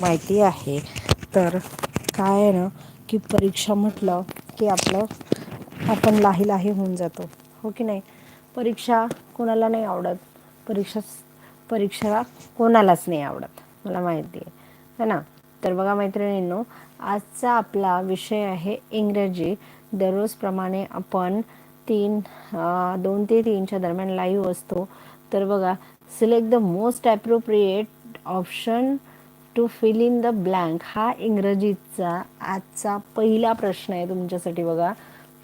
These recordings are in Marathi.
माहिती आहे. तर काय आहे ना की परीक्षा म्हटलं की आपलं आपण लाही लाही होऊन जातो. हो की नाही? परीक्षा कोणाला नाही आवडत? परीक्षा परीक्षा कोणालाच नाही आवडत? मला माहिती आहे. है ना? तर बघा मैत्रिणींनो आजचा आपला विषय आहे इंग्रजी. दररोजप्रमाणे आपण तीन दोन ते तीनच्या दरम्यान लाईव्ह असतो. तर बघा select the most appropriate option to fill in the blank हा इंग्रजीचा आजचा पहिला प्रश्न आहे तुमच्यासाठी बघा.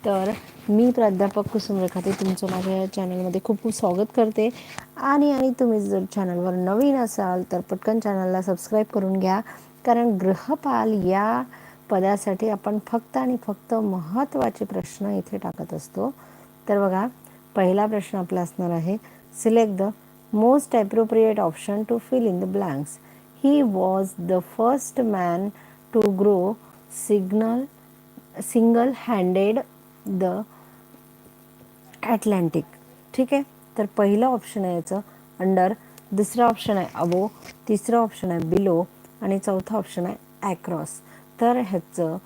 तर मी प्राध्यापक कुसुम रेखाते तुमचं माझ्या या चॅनलमध्ये खूप खूप स्वागत करते. आणि आणि तुम्ही जर चॅनलवर नवीन असाल तर पटकन चॅनलला सबस्क्राईब करून घ्या. कारण गृहपाल या पदासाठी आपण फक्त आणि फक्त महत्त्वाचे प्रश्न इथे टाकत असतो. तर बघा पहिला प्रश्न आपला असणार आहे. Select the most appropriate option to fill in the blanks He was the first man to grow signal single handed the Atlantic ठीक आहे? तर पहिलं ऑप्शन आहे याचं. अंडर दुसरं ऑप्शन आहे अबो तिसरं ऑप्शन आहे बिलो आणि चौथा ऑप्शन आहे ॲक्रॉस तर ह्याचं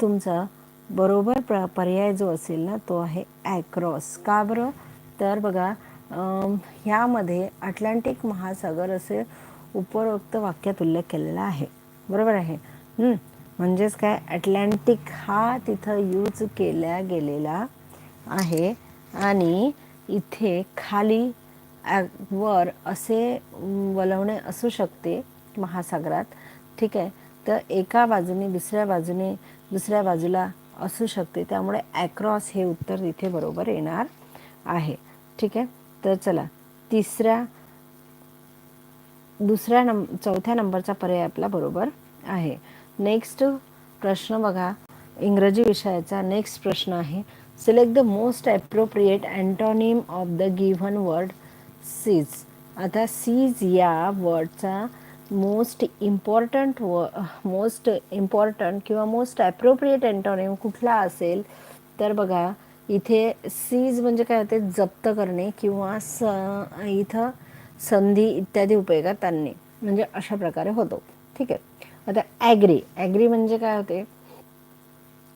तुमचा बरोबर प्र पर्याय जो असेल ना तो आहे ॲक्रॉस का बरं? तर बघा ह्यामध्ये अटलांटिक महासागर असे उपरोक्त वाक्यात उल्लेख केलेला आहे. बरोबर आहे? म्हणजेच काय? अटलांटिक हा तिथं यूज केला गेलेला आहे आणि इथे खाली वर असे वलवणे असू शकते महासागरात. ठीक आहे? तर एका बाजूने दुसऱ्या बाजूने दुसऱ्या बाजूला असू शकते. त्यामुळे ॲक्रॉस हे उत्तर तिथे बरोबर येणार आहे. ठीक आहे? तर चला तिसऱ्या दुसऱ्या नंब चौथ्या नंबरचा पर्याय आपला बरोबर आहे. नेक्स्ट प्रश्न बघा. इंग्रजी विषयाचा नेक्स्ट प्रश्न आहे. Select the most appropriate antonym of the given word seize आता सीज या वर्डचा मोस्ट इम्पॉर्टंट व मोस्ट इम्पॉर्टंट किंवा मोस्ट ॲप्रोप्रिएट अँटॉनिम कुठला असेल तर बघा इथे सीज म्हणजे काय होते? जप्त करणे किंवा स इथं संधी इत्यादी उपयोगात आणणे. म्हणजे अशा प्रकारे होतो. ठीक आहे? आता ॲग्री ॲग्री म्हणजे काय होते?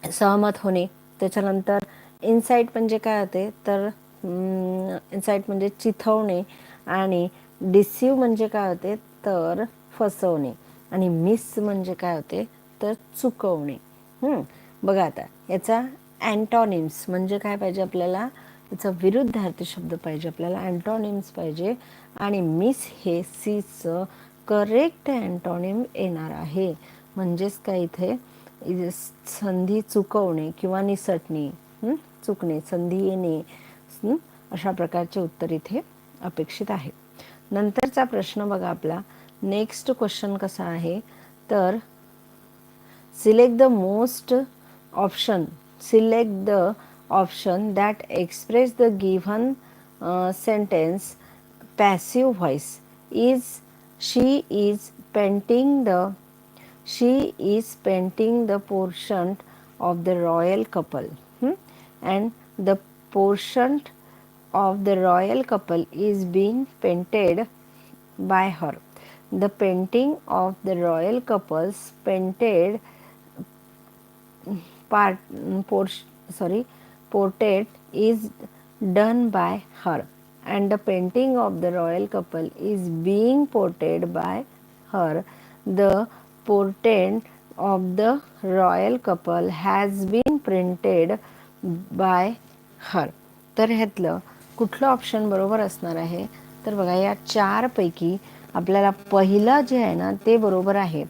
सहमत होणे. त्याच्यानंतर इन्साईट म्हणजे काय होते? तर इन्साईट म्हणजे चिथवणे आणि डिसिव्ह म्हणजे काय होते? तर फसवणे. आणि मिस म्हणजे काय होते? तर चुकवणे. बघा आता याचा अँटॉनिम्स म्हणजे काय पाहिजे आपल्याला? याचा विरुद्धार्थी शब्द पाहिजे आपल्याला अँटॉनिम्स पाहिजे. आणि मिस हे सीचं करेक्ट अँटॉनिम येणार आहे. म्हणजेच काय इथे? संधी चुकवणे किंवा निसटणे चुकणे संधी येणे अशा प्रकारचे उत्तर इथे अपेक्षित आहे. नंतरचा प्रश्न बघा आपला. नेक्स्ट क्वेश्चन कसा आहे? तर select the most option select the option that express the given uh, sentence passive voice. Is she is painting the she is painting the portion of the royal couple. Hmm? and the portion of the royal couple is being painted by her. The painting of the royal couples painted part, mm, portion sorry portrait is done by her and the painting of the royal couple is being portrayed by her. The portrait of the royal couple has been printed by her. तर ह्यातलं कुठलं ऑप्शन बरोबर असणार आहे तर बघा या चारपैकी आपल्याला पहिलं जे आहे ना ते बरोबर आहे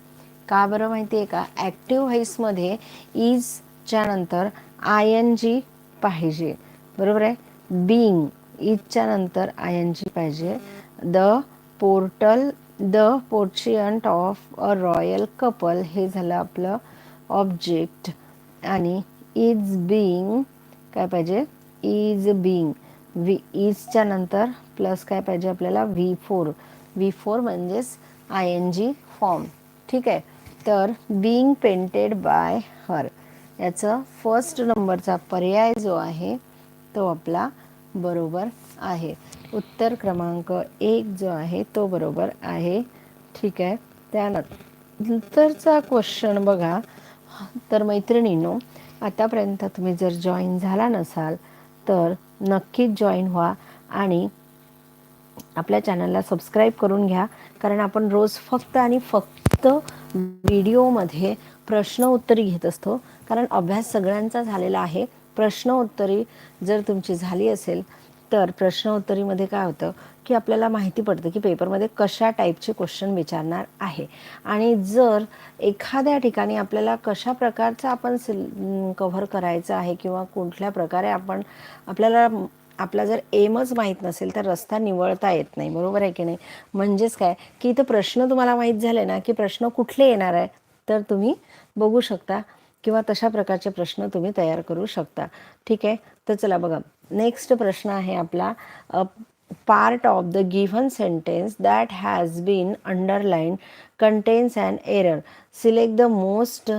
का बरं माहिती आहे का ॲक्टिव्ह व्हॉईसमध्ये इजच्या नंतर आय एन जी पाहिजे. बरोबर आहे? बिंग इजच्या नंतर आय एन जी पाहिजे. द पोर्टल द पोर्शियंट ऑफ अ रॉयल कपल हे झालं आपलं ऑब्जेक्ट आणि इज बीइंग काय पाहिजे? इज बीइंग व्ही इजच्या नंतर प्लस काय पाहिजे आपल्याला? व्ही फोर व्ही फोर म्हणजेच आय एन जी फॉर्म ठीक आहे? तर बीइंग पेंटेड बाय हर याचं फर्स्ट नंबरचा पर्याय जो आहे तो आपला बरोबर आहे. उत्तर क्रमांक एक जो आहे तो बरोबर आहे. ठीक आहे. त्यानंतरचा नंतरचा क्वेश्चन बघा. तर मैत्रिणींनो आतापर्यंत तुम्ही जर जॉईन झाला नसाल तर नक्कीच जॉईन व्हा आणि आपल्या चॅनलला सबस्क्राईब करून घ्या. कारण आपण रोज फक्त आणि फक्त व्हिडिओमध्ये प्रश्न उत्तरी घेत असतो. कारण अभ्यास सगळ्यांचा झालेला आहे. प्रश्न उत्तरी जर तुमची झाली असेल तर प्रश्न उत्तरीमध्ये काय होतं की आपल्याला माहिती पडतं की पेपरमध्ये कशा टाईपचे क्वेश्चन विचारणार आहे. आणि जर एखाद्या ठिकाणी आपल्याला कशा प्रकारचं आपण सिल कव्हर करायचं आहे किंवा कुठल्या प्रकारे आपण आपल्याला आपला जर एमच माहीत नसेल तर रस्ता निवळता येत नाही. बरोबर आहे की नाही? म्हणजेच काय? की इथं प्रश्न तुम्हाला माहीत झाले ना की प्रश्न कुठले येणार आहे? तर तुम्ही बघू शकता किंवा तशा प्रकारचे प्रश्न तुम्ही तयार करू शकता. ठीक आहे? तर चला बघा. नेक्स्ट प्रश्न आहे आपला part of the given sentence that has been underline contains and error select the most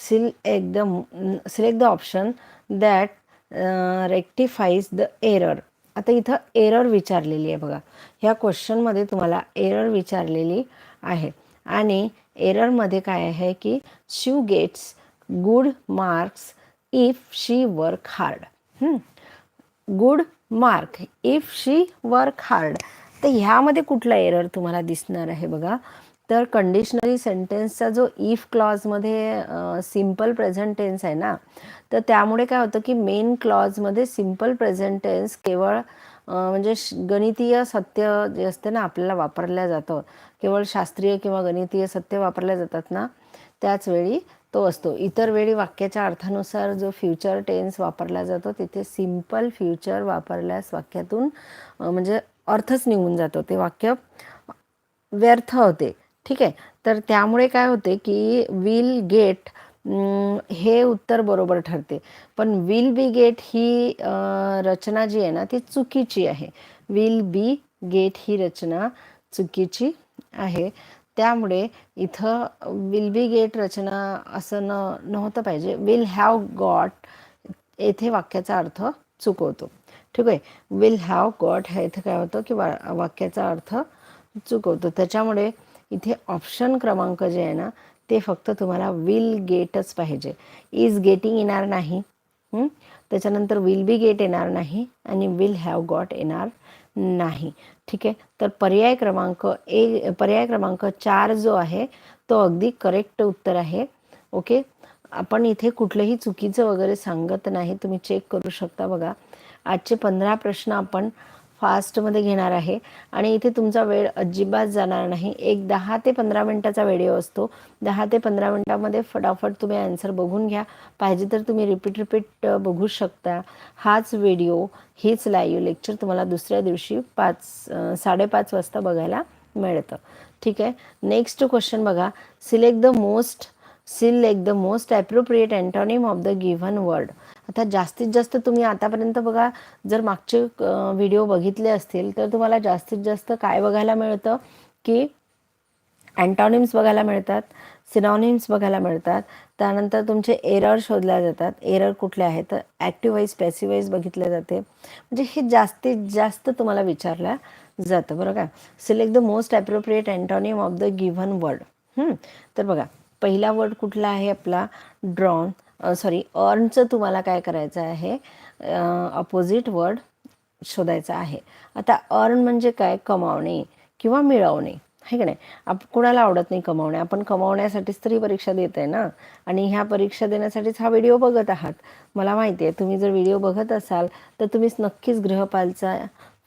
select the select the option that rectifies the error आता इथं एरर विचारलेली आहे बघा. ह्या क्वेश्चनमध्ये तुम्हाला एरर विचारलेली आहे. आणि एररमध्ये काय आहे की she gets good marks if she work hard good mark if she work hard तर ह्यामध्ये कुठला एरर तुम्हाला दिसणार आहे बघा? तर कंडिशनरी सेंटेन्सचा जो इफ क्लॉजमध्ये सिंपल प्रेझेंट टेन्स आहे ना तर त्यामुळे काय होतं की मेन क्लॉजमध्ये सिंपल प्रेझेंट टेन्स केवळ म्हणजे गणितीय सत्य जे असते ना आपल्याला वापरल्या जातं. केवळ शास्त्रीय किंवा गणितीय सत्य वापरल्या जातात ना त्याच वेळी तो असतो. इतर वेळी वाक्याच्या अर्थानुसार जो फ्युचर टेन्स वापरला जातो तिथे सिंपल फ्युचर वापरल्यास वाक्यातून म्हणजे अर्थच निघून जातो. ते वाक्य व्यर्थ होते. ठीक आहे? तर त्यामुळे काय होते की विल गेट हे उत्तर बरोबर ठरते. पण विल बी गेट ही रचना जी आहे ना ती चुकीची आहे. विल बी गेट ही रचना चुकीची आहे. त्यामुळे इथं विल बी गेट रचना असं न नव्हतं पाहिजे. विल हॅव गॉट येथे वाक्याचा अर्थ चुकवतो. ठीक आहे? विल हॅव गॉट ह्या इथं काय होतं की वा वाक्याचा अर्थ चुकवतो. त्याच्यामुळे इथे ऑप्शन क्रमांक जे आहे ना ते फक्त तुम्हाला विल गेटच पाहिजे. इज गेटिंग येणार नाही. त्याच्यानंतर विल बी गेट येणार नाही आणि विल हॅव गॉट येणार नाही. ठीक आहे? तर पर्याय क्रमांक ए पर्याय क्रमांक चार जो आहे तो अगदी करेक्ट उत्तर आहे. ओके आपण इथे कुठलंही चुकीचं वगैरे सांगत नाही. तुम्ही चेक करू शकता बघा. आजचे पंधरा प्रश्न आपण फास्टमध्ये घेणार आहे. आणि इथे तुमचा वेळ अजिबात जाणार नाही. एक दहा ते पंधरा मिनटाचा व्हिडिओ असतो. दहा ते पंधरा मिनटामध्ये फटाफट तुम्ही आन्सर बघून घ्या. पाहिजे तर तुम्ही रिपीट रिपीट बघू शकता. हाच व्हिडिओ हीच लाईव्ह लेक्चर तुम्हाला दुसऱ्या दिवशी पाच साडेपाच वाजता बघायला मिळतं. ठीक आहे? नेक्स्ट क्वेश्चन बघा. Select the most select the most appropriate antonym of the given word आता जास्तीत जास्त तुम्ही आतापर्यंत बघा जर मागचे व्हिडिओ बघितले असतील तर तुम्हाला जास्तीत जास्त काय बघायला मिळतं? की अँटॉनिम्स बघायला मिळतात सिनॉनिम्स बघायला मिळतात त्यानंतर तुमचे एरर शोधल्या जातात. एरर कुठले आहेत? तर ॲक्टिव्हाईज पॅसिवाईज बघितले जाते. म्हणजे हे जास्तीत जास्त तुम्हाला विचारलं जातं बरं का? Select the most appropriate antonym of the given word तर बघा पहिला वर्ड कुठला आहे आपला? ड्रॉन सॉरी अर्नचं तुम्हाला काय करायचं आहे? अपोजिट वर्ड शोधायचा आहे. आता अर्न म्हणजे काय? कमावणे किंवा मिळवणे. आहे की नाही? आप कुणाला आवडत नाही कमावणे? आपण कमावण्यासाठीच तरी परीक्षा देत आहे ना? आणि ह्या परीक्षा देण्यासाठीच हा व्हिडिओ बघत आहात. मला माहिती आहे तुम्ही जर व्हिडिओ बघत असाल तर तुम्ही नक्कीच गृहपालचा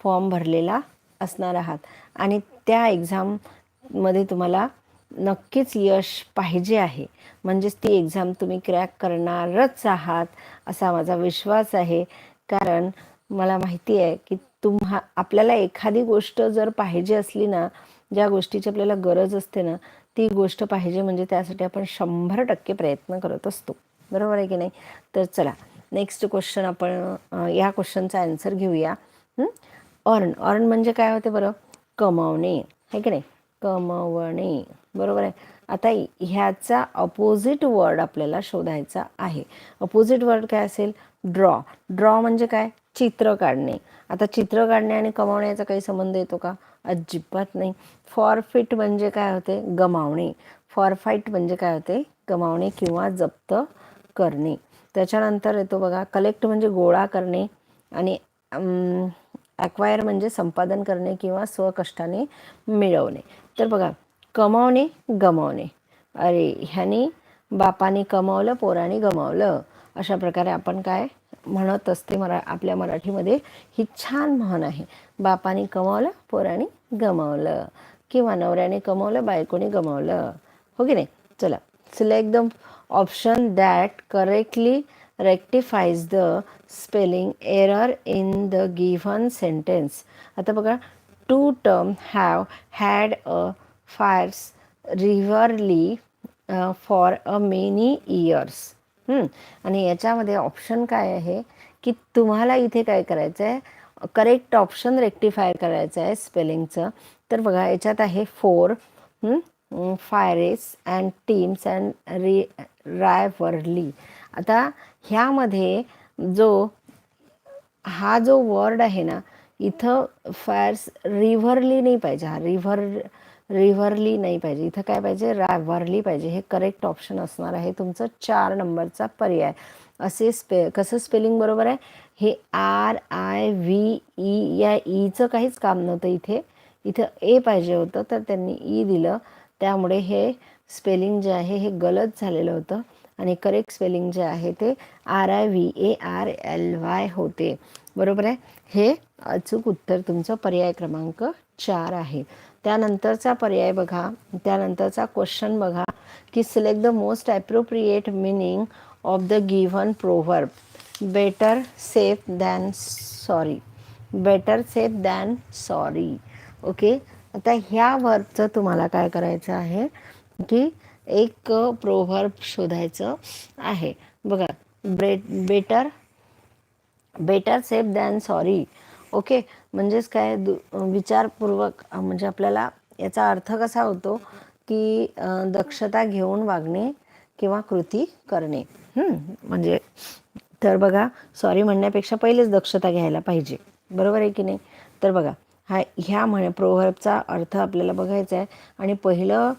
फॉर्म भरलेला असणार आहात. आणि त्या एक्झाममध्ये तुम्हाला नक्कीच यश पाहिजे आहे. म्हणजेच ती एक्झाम तुम्ही क्रॅक करणारच आहात असा माझा विश्वास आहे. कारण मला माहिती आहे की तुम्हा आपल्याला एखादी गोष्ट जर पाहिजे असली ना ज्या गोष्टीची आपल्याला गरज असते ना ती गोष्ट पाहिजे म्हणजे त्यासाठी आपण शंभर टक्के प्रयत्न करत असतो. बरोबर आहे की नाही? तर चला नेक्स्ट क्वेश्चन आपण या क्वेश्चनचा आन्सर घेऊया. अर्न अर्न म्हणजे काय होते बरं? कमावणे. आहे की नाही? कमवणे. बरोबर आहे. आता ह्याचा अपोजिट वर्ड आपल्याला शोधायचा आहे. अपोजिट वर्ड काय असेल? ड्रॉ ड्रॉ म्हणजे काय? चित्र काढणे. आता चित्र काढणे आणि कमावण्याचा काही संबंध येतो का? अजिबात नाही. फॉरफिट म्हणजे काय होते? गमावणे. फॉरफाईट म्हणजे काय होते? गमावणे किंवा जप्त करणे. त्याच्यानंतर येतो बघा कलेक्ट म्हणजे गोळा करणे आणि ॲक्वायर म्हणजे संपादन करणे किंवा स्वकष्टाने मिळवणे. तर बघा कमावणे गमावणे. अरे ह्यानी बापाने कमावलं पोराने गमावलं. अशा प्रकारे आपण काय म्हणत असते मरा आपल्या मराठीमध्ये ही छान म्हण आहे. बापाने कमावलं पोराने गमावलं. किंवा नवऱ्याने कमावलं बायकोने गमावलं. हो की नाही? चला select the option that correctly rectifies the spelling error in the given sentence आता बघा two term have had a fierce rivalry for a many years आणि याच्यामध्ये ऑप्शन काय आहे? की तुम्हाला इथे काय करायचं आहे करेक्ट ऑप्शन रेक्टिफाय करायचं आहे स्पेलिंगचं तर बघा याच्यात आहे four fierce and teams and रि रायवर्ली आता ह्यामध्ये जो हा जो वर्ड आहे ना इथं फायर्स रिव्हरली नाही पाहिजे. हा रिव्हर रिव्हरली नाही पाहिजे. इथं काय पाहिजे? रॅव्हरली पाहिजे. हे करेक्ट ऑप्शन असणार आहे. तुमचं चार नंबरचा पर्याय. असे स्पे कसं स्पेलिंग बरोबर आहे? हे आर आय व्ही ई या ईचं काहीच काम नव्हतं इथे. इथं ए पाहिजे होतं तर त्यांनी ई दिलं. त्यामुळे हे स्पेलिंग जे आहे हे गलत झालेलं होतं. आणि करेक्ट स्पेलिंग जे आहे ते R I V A R L Y होते. बरोबर आहे? हे अचूक उत्तर तुमचं पर्याय क्रमांक चार आहे. त्यानंतरचा पर्याय बघा त्यानंतरचा क्वेश्चन बघा की select the most appropriate meaning of the given proverb better safe than sorry better safe than sorry okay आता ह्या वर्बचं तुम्हाला काय करायचं आहे? की एक प्रोव्हर्ब शोधायचं आहे. बघा ब्रे better better safe than sorry okay? म्हणजेच काय? दु विचारपूर्वक म्हणजे आपल्याला याचा अर्थ कसा होतो की दक्षता घेऊन वागणे किंवा कृती करणे? म्हणजे तर बघा सॉरी म्हणण्यापेक्षा पहिलेच दक्षता घ्यायला पाहिजे. बरोबर आहे की नाही? तर बघा हा ह्या म्हण प्रोव्हर्बचा अर्थ आपल्याला बघायचा आहे. आणि पहिलं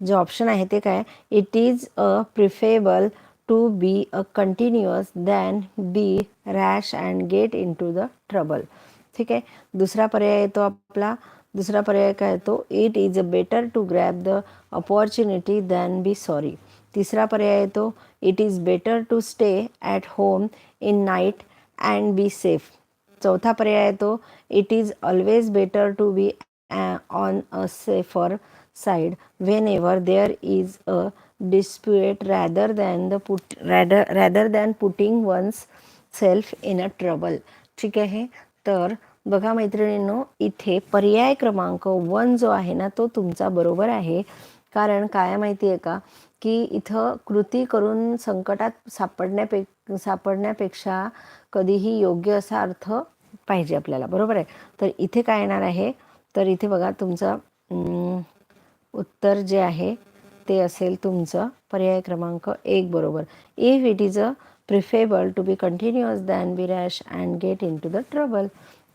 जे ऑप्शन आहे ते काय? It is a preferable to be a continuous than be rash and get into the trouble ठीक आहे दुसरा पर्याय येतो आपला दुसरा पर्याय काय येतो it is a better to grab the opportunity than be sorry तिसरा पर्याय येतो it is better to stay at home in night and be safe चौथा पर्याय येतो it is always better to be on a safer side whenever there is a dispute rather than the put rather rather than putting oneself in a trouble ठीक आहे? तर बघा मैत्रिणींनो इथे पर्याय क्रमांक वन जो आहे ना तो तुमचा बरोबर आहे. कारण काय माहिती आहे का? की इथं कृती करून संकटात सापडण्यापे सापडण्यापेक्षा कधीही योग्य असा अर्थ पाहिजे आपल्याला. बरोबर आहे? तर इथे काय येणार आहे? तर इथे बघा तुमचं उत्तर जे आहे ते असेल तुमचं पर्याय क्रमांक एक बरोबर. If it is a preferable to be continuous than be rash and get into the trouble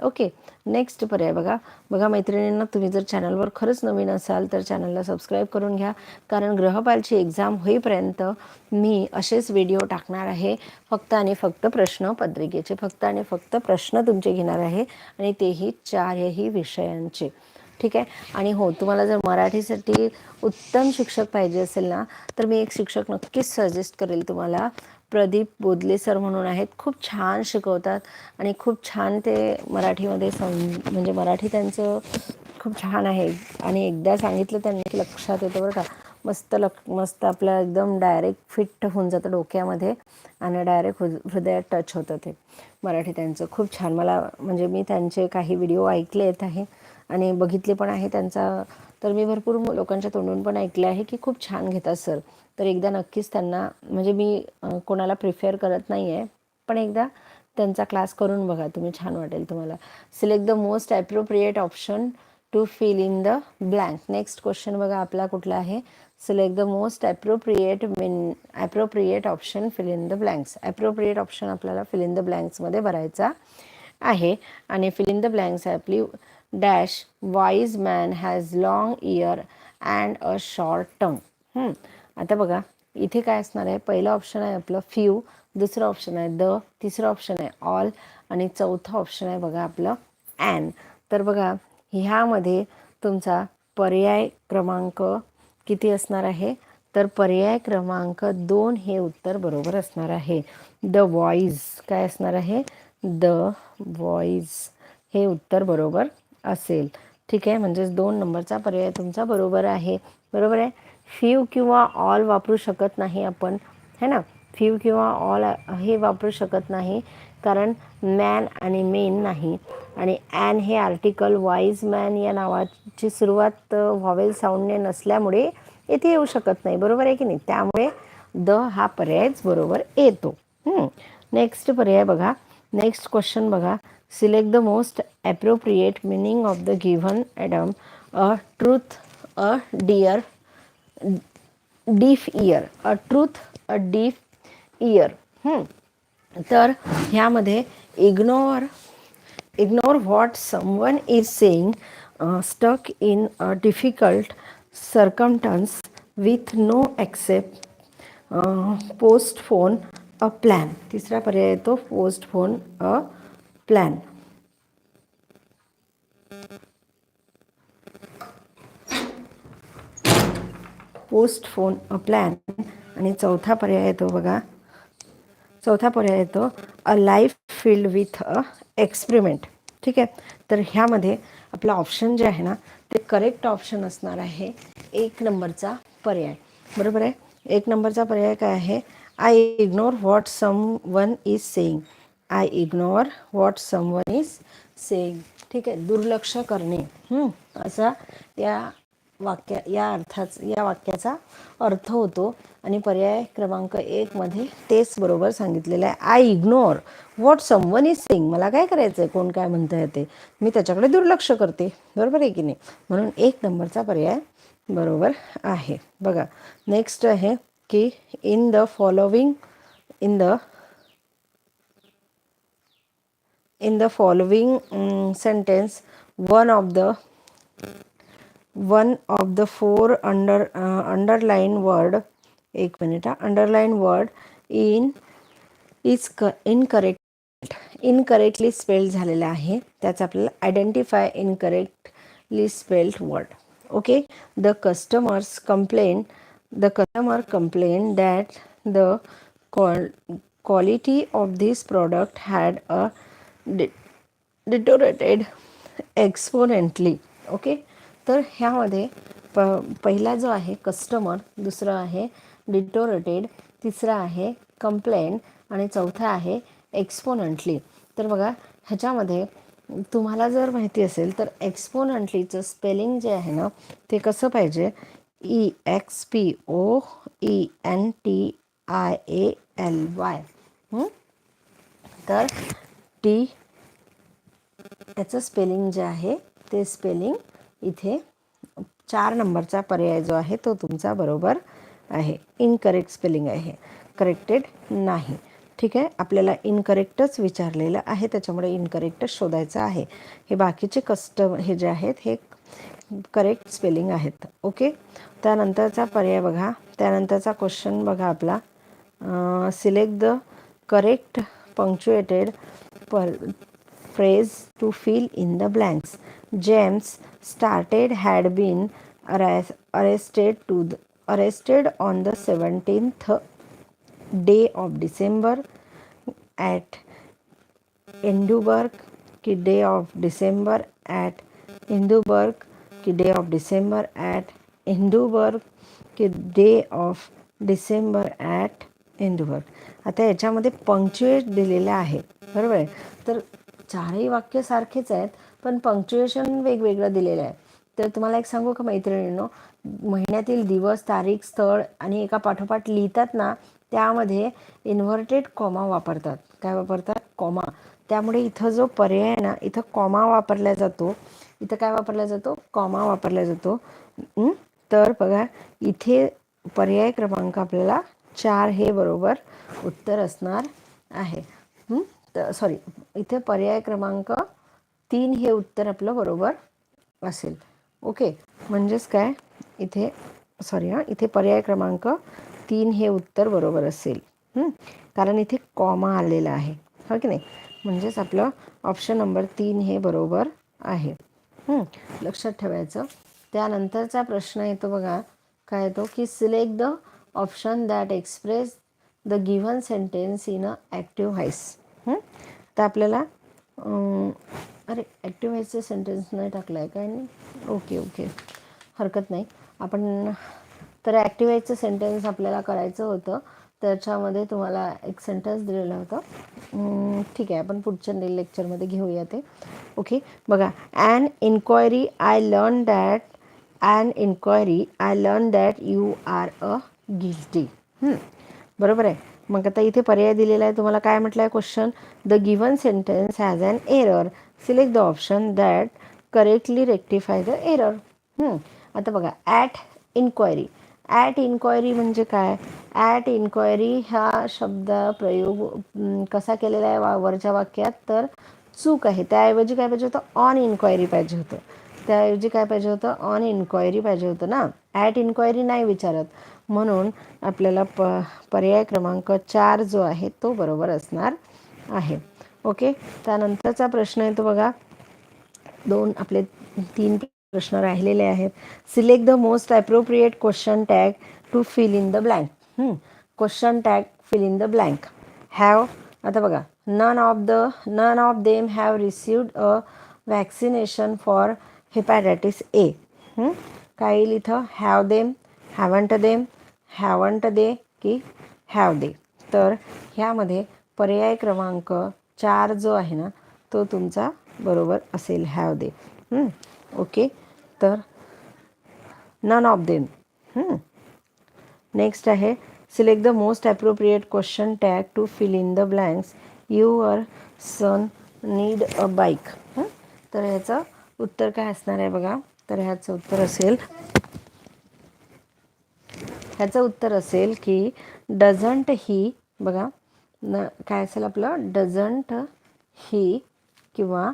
okay next पर्याय बघा. बघा मैत्रिणींना तुम्ही जर चॅनलवर खरंच नवीन असाल तर चॅनलला सबस्क्राईब करून घ्या. कारण ग्रहपालची एक्झाम होईपर्यंत मी असेच व्हिडिओ टाकणार आहे. फक्त आणि फक्त प्रश्न पत्रिकेचे फक्त आणि फक्त प्रश्न तुमचे घेणार आहे. आणि तेही चारही विषयांचे. ठीक आहे? आणि हो तुम्हाला जर मराठीसाठी उत्तम शिक्षक पाहिजे असेल ना तर मी एक शिक्षक नक्कीच सजेस्ट करेल तुम्हाला. प्रदीप बोदले सर म्हणून आहेत. खूप छान शिकवतात आणि खूप छान ते मराठीमध्ये सम म्हणजे मराठी त्यांचं खूप छान आहे. आणि एकदा सांगितलं त्यांनी लक्षात येतं बरं का. मस्त लक मस्त आपलं एकदम डायरेक्ट फिट होऊन जातं डोक्यामध्ये आणि डायरेक्ट हृदयात टच होतं ते. मराठी त्यांचं खूप छान. मला म्हणजे मी त्यांचे काही व्हिडिओ ऐकले येत आहे. आणि बघितले पण आहे त्यांचा. तर मी भरपूर लोकांच्या तोंडून पण ऐकले आहे की खूप छान घेतात सर. तर एकदा नक्कीच त्यांना म्हणजे मी कोणाला प्रिफेअर करत नाही आहे पण एकदा त्यांचा क्लास करून बघा तुम्ही छान वाटेल तुम्हाला. Select the most appropriate option to fill in the blank next question बघा आपला कुठला आहे? Select the most appropriate mean appropriate option fill in the blanks appropriate option आपल्याला फिल इन द ब्लँक्समध्ये भरायचा आहे. आणि फिल इन द ब्लँक्स आपली dash wise man has long ear and a short tongue. आता बघा इथे काय असणार आहे? पहिलं ऑप्शन आहे आपलं फ्यू दुसरं ऑप्शन आहे द तिसरं ऑप्शन आहे ऑल आणि चौथं ऑप्शन आहे बघा आपलं ॲन तर बघा ह्यामध्ये तुमचा पर्याय क्रमांक किती असणार आहे? तर पर्याय क्रमांक दोन हे उत्तर बरोबर असणार आहे. The wise. काय असणार आहे? The wise. हे उत्तर बरोबर असेल. ठीक आहे? म्हणजेच दोन नंबरचा पर्याय तुमचा बरोबर आहे. बरोबर आहे? फ्यू किंवा ऑल वापरू शकत नाही आपण. है ना? फ्यू किंवा ऑल हे वापरू शकत नाही. कारण मॅन आणि मेन नाही. आणि ॲन हे आर्टिकल वाईज मॅन या नावाची सुरुवात व्हॉवेल साऊंडने नसल्यामुळे येथे येऊ शकत नाही. बरोबर आहे की नाही? त्यामुळे द हा पर्यायच बरोबर येतो. नेक्स्ट पर्याय बघा. नेक्स्ट क्वेश्चन बघा. Select the most appropriate meaning of the given idiom a truth a dear deaf ear a truth a deaf ear तर ह्यामध्ये ignore ignore what someone is saying stuck in a difficult circumstance with no accept postpone a plan तिसरा पर्याय येतो postpone a plan postpone a plan आणि चौथा पर्याय येतो बघा. चौथा पर्याय येतो a life filled with a experiment ठीक आहे? तर ह्यामध्ये आपला ऑप्शन जे आहे ना ते करेक्ट ऑप्शन असणार आहे. एक नंबरचा पर्याय. बरोबर आहे? एक नंबरचा पर्याय काय आहे? I ignore what someone is saying I ignore what someone is saying ठीक आहे? दुर्लक्ष करणे. असा या वाक्या या अर्थाच या वाक्याचा अर्थ होतो. आणि पर्याय क्रमांक एकमध्ये तेच बरोबर सांगितलेलं आहे. I ignore what someone is saying मला काय करायचं आहे कोण काय म्हणतं आहे ते? मी त्याच्याकडे दुर्लक्ष करते. बरोबर आहे की नाही? म्हणून एक नंबरचा पर्याय बरोबर आहे. बघा नेक्स्ट आहे की in the following in the in the following sentence one of the one of the four under underline word एक मिनिट हा अंडरलाईन वर्ड इन इज क इनकरेक्ट इनकरेक्टली स्पेल्ड झालेलं आहे. त्याचं आपल्याला identify incorrectly spelled word okay the customers complain the customer complain that the qual quality of this product had a de deteriorated exponentially okay तर ह्यामध्ये प पहिला जो आहे कस्टमर दुसरं आहे डिटोरेटेड तिसरा आहे कंप्लेंट आणि चौथा आहे एक्सपोनंटली तर बघा ह्याच्यामध्ये तुम्हाला जर माहिती असेल तर एक्सपोनंटलीचं स्पेलिंग जे आहे ना ते कसं पाहिजे? E X P O E N T I A L Y तर टी. याचं स्पेलिंग जे आहे ते स्पेलिंग इथे चार नंबरचा पर्याय जो आहे तो तुमचा बरोबर आहे. इनकरेक्ट स्पेलिंग आहे. करेक्टेड नाही. ठीक आहे? आपल्याला इनकरेक्टच विचारलेलं आहे त्याच्यामुळे इनकरेक्टच शोधायचं आहे. हे बाकीचे कस्टम हे जे आहेत हे करेक्ट स्पेलिंग आहेत. ओके त्यानंतरचा पर्याय बघा. त्यानंतरचा क्वेश्चन बघा आपला. Select the correct punctuated phrase to fill in the blanks. James started had been arrested to the, arrested on the 17th day of December at Hinduburg, day of December at Hinduburg, day of December at Hinduburg, day of December at Hinduburg. आता याच्यामध्ये पंक्च्युएट दिलेलं आहे. बरोबर? आहे तर चारही वाक्य सारखेच आहेत पण पंक्च्युएशन वेगवेगळं दिलेलं आहे. तर तुम्हाला एक सांगू का मैत्रिणींनो? महिन्यातील दिवस तारीख स्थळ आणि एका पाठोपाठ लिहितात ना त्यामध्ये इन्व्हर्टेड कॉमा वापरतात. काय वापरतात? कॉमा त्यामुळे इथं जो पर्याय आहे ना इथं कॉमा वापरला जातो. इथं काय वापरला जातो? कॉमा वापरला जातो. तर बघा इथे पर्याय क्रमांक आपल्याला चार हे बरोबर उत्तर असणार आहे. तर सॉरी इथे पर्याय क्रमांक तीन हे उत्तर आपलं बरोबर असेल. ओके म्हणजेच काय? इथे सॉरी हां इथे पर्याय क्रमांक तीन हे उत्तर बरोबर असेल. कारण इथे कॉमा आलेला आहे. हो की नाही? म्हणजेच आपलं ऑप्शन नंबर तीन हे बरोबर आहे. लक्षात ठेवायचं. त्यानंतरचा प्रश्न येतो बघा. काय येतो? की select the option that express the given sentence in a active voice तर आपल्याला अरे ॲक्टिव्ह व्हाईसचं सेंटेन्स नाही टाकलं आहे काय नाही? ओके ओके हरकत नाही. आपण तर ॲक्टिव्ह व्हाईसचं सेंटेन्स आपल्याला करायचं होतं. त्याच्यामध्ये तुम्हाला एक सेंटेन्स दिलेलं होतं. ठीक आहे आपण पुढच्या लेक्चरमध्ये घेऊया ते. ओके बघा. An inquiry I learn that an inquiry I learn that you are a guilty. बरोबर आहे. मग आता इथे पर्याय दिलेला आहे. तुम्हाला काय म्हटलं आहे question the given sentence has an error select the option that correctly rectify the error आता बघा ॲट इन्क्वायरी ॲट इन्क्वायरी म्हणजे काय? ॲट इन्क्वायरी हा शब्द प्रयोग कसा केलेला आहे वा वरच्या वाक्यात? तर चूक आहे. त्याऐवजी काय पाहिजे होतं? ऑन इन्क्वायरी पाहिजे होतं. त्याऐवजी काय पाहिजे होतं? ऑन इन्क्वायरी पाहिजे होतं ना? ॲट इन्क्वायरी नाही विचारत. म्हणून आपल्याला प पर्याय क्रमांक चार जो आहे तो बरोबर असणार आहे. ओके त्यानंतरचा प्रश्न येतो बघा. दोन आपले तीन प्रश्न राहिलेले आहेत. Select the most appropriate question tag to fill in the blank question tag fill in the blank have आता बघा. None of the none of them have received a vaccination for hepatitis A काय येईल इथं? Have them haven't them haven't they की हॅव दे. तर ह्यामध्ये पर्याय क्रमांक चार जो आहे ना तो तुमचा बरोबर असेल हॅव दे. ओके? तर नन ऑफ देम नेक्स्ट आहे select the most appropriate question tag to fill in the blanks your son need a bike तर ह्याचं उत्तर काय असणार आहे बघा? तर ह्याचं उत्तर असेल ह्याचं उत्तर असेल की डझंट ही बघा न काय असेल आपलं? डझंट ही किंवा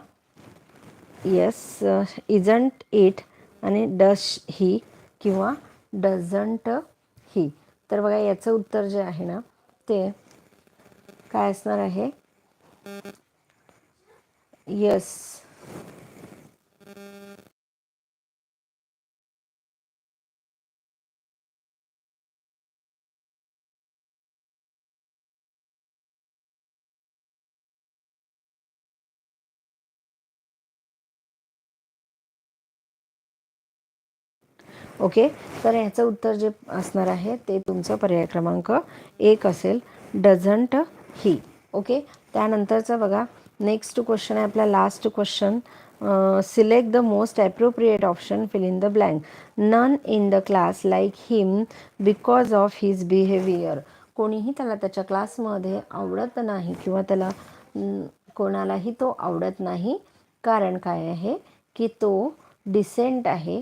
येस इजंट इट आणि डश ही किंवा डझंट ही. तर बघा याचं उत्तर जे आहे ना ते काय असणार आहे? Yes okay? तर ह्याचं उत्तर जे असणार आहे ते तुमचं पर्याय क्रमांक एक असेल डझंट ही. ओके? त्यानंतरचं बघा नेक्स्ट क्वेश्चन आहे आपला last question select the most appropriate option fill in the blank none in the class like him because of his behaviour कोणीही त्याला त्याच्या क्लासमध्ये आवडत नाही किंवा त्याला कोणालाही तो आवडत नाही. कारण काय आहे? की तो डिसेंट आहे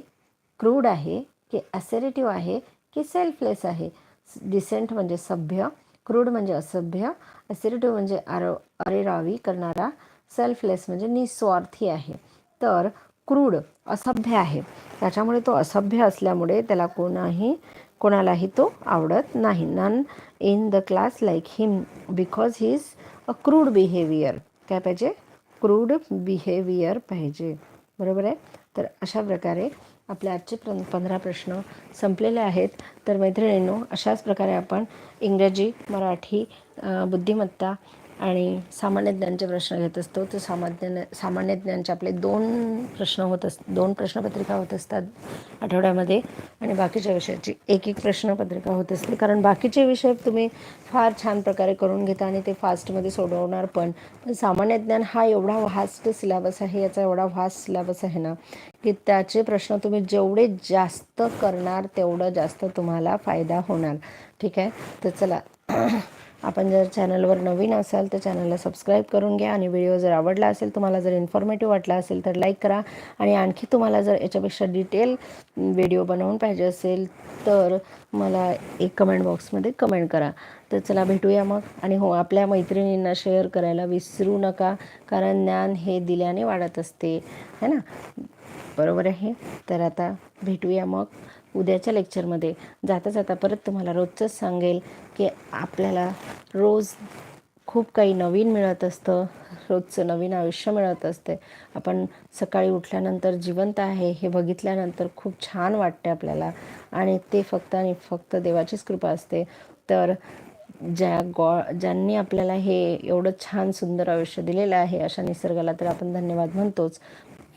क्रूड आहे की ॲसेरेटिव्ह आहे की सेल्फलेस आहे. डिसेंट म्हणजे सभ्य क्रूड म्हणजे असभ्य ॲसेरेटिव्ह म्हणजे आरो अरेरावी करणारा सेल्फलेस म्हणजे निस्वार्थी आहे. तर क्रूड असभ्य आहे. त्याच्यामुळे तो असभ्य असल्यामुळे त्याला कोणाही कोणालाही तो आवडत नाही. None in the class like him because he is a crude behaviour काय पाहिजे? क्रूड बिहेवियर पाहिजे. बरोबर आहे? तर अशा प्रकारे आपले आजचे प्र पंधरा प्रश्न संपलेले आहेत. तर मैत्रिणींनो अशाच प्रकारे आपण इंग्रजी मराठी बुद्धिमत्ता आणि सामान्य ज्ञानचे प्रश्न घेत असतो तर सामान्य सामान्य ज्ञानचे आपले दोन प्रश्न होत अस दोन प्रश्नपत्रिका होत असतात आठवड्यामध्ये आणि बाकीच्या विषयाची एक एक प्रश्नपत्रिका होत असते. कारण बाकीचे विषय तुम्ही फार छान प्रकारे करून घेता आणि ते फास्टमध्ये सोडवणार पण. पण सामान्य ज्ञान हा एवढा व्हास्ट सिलेबस आहे याचा एवढा व्हास्ट सिलेबस आहे ना की त्याचे प्रश्न तुम्ही जेवढे जास्त करणार तेवढं जास्त तुम्हाला फायदा होणार. ठीक आहे? तर चला आपण जर चॅनलवर नवीन असाल तर चॅनलला सबस्क्राईब करून घ्या आणि व्हिडिओ जर आवडला असेल तुम्हाला जर इन्फॉर्मेटिव्ह वाटला असेल तर लाईक करा. आणि आणखी तुम्हाला जर याच्यापेक्षा डिटेल व्हिडिओ बनवून पाहिजे असेल तर मला एक कमेंट बॉक्समध्ये कमेंट करा. तर चला भेटूया मग. आणि हो आपल्या मैत्रिणींना शेअर करायला विसरू नका कारण ज्ञान हे दिल्याने वाढत असते. है ना? बरोबर आहे? तर आता भेटूया मग. उद्याच्या लेक्चरमध्ये जाता जाता परत तुम्हाला रोजचंच सांगेल की आपल्याला रोज खूप काही नवीन मिळत असतं रोजचं नवीन आयुष्य मिळत असते. आपण सकाळी उठल्यानंतर जिवंत आहे हे बघितल्यानंतर खूप छान वाटते आपल्याला. आणि ते फक्त आणि फक्त देवाचीच कृपा असते. तर ज्या गॉ ज्यांनी आपल्याला हे एवढं छान सुंदर आयुष्य दिलेलं आहे अशा निसर्गाला तर आपण धन्यवाद म्हणतोच.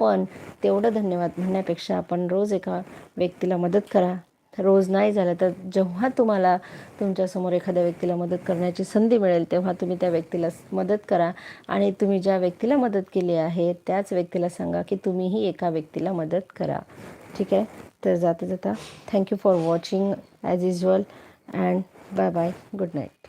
पण तेवढं धन्यवाद म्हणण्यापेक्षा आपण रोज एका व्यक्तीला मदत करा. रोज नाही झालं तर जेव्हा तुम्हाला तुमच्यासमोर एखाद्या व्यक्तीला मदत करण्याची संधी मिळेल तेव्हा तुम्ही त्या व्यक्तीला मदत करा. आणि तुम्ही ज्या व्यक्तीला मदत केली आहे त्याच व्यक्तीला सांगा की तुम्हीही एका व्यक्तीला मदत करा. ठीक आहे? तर जाता जाता thank you for watching as usual and bye bye good night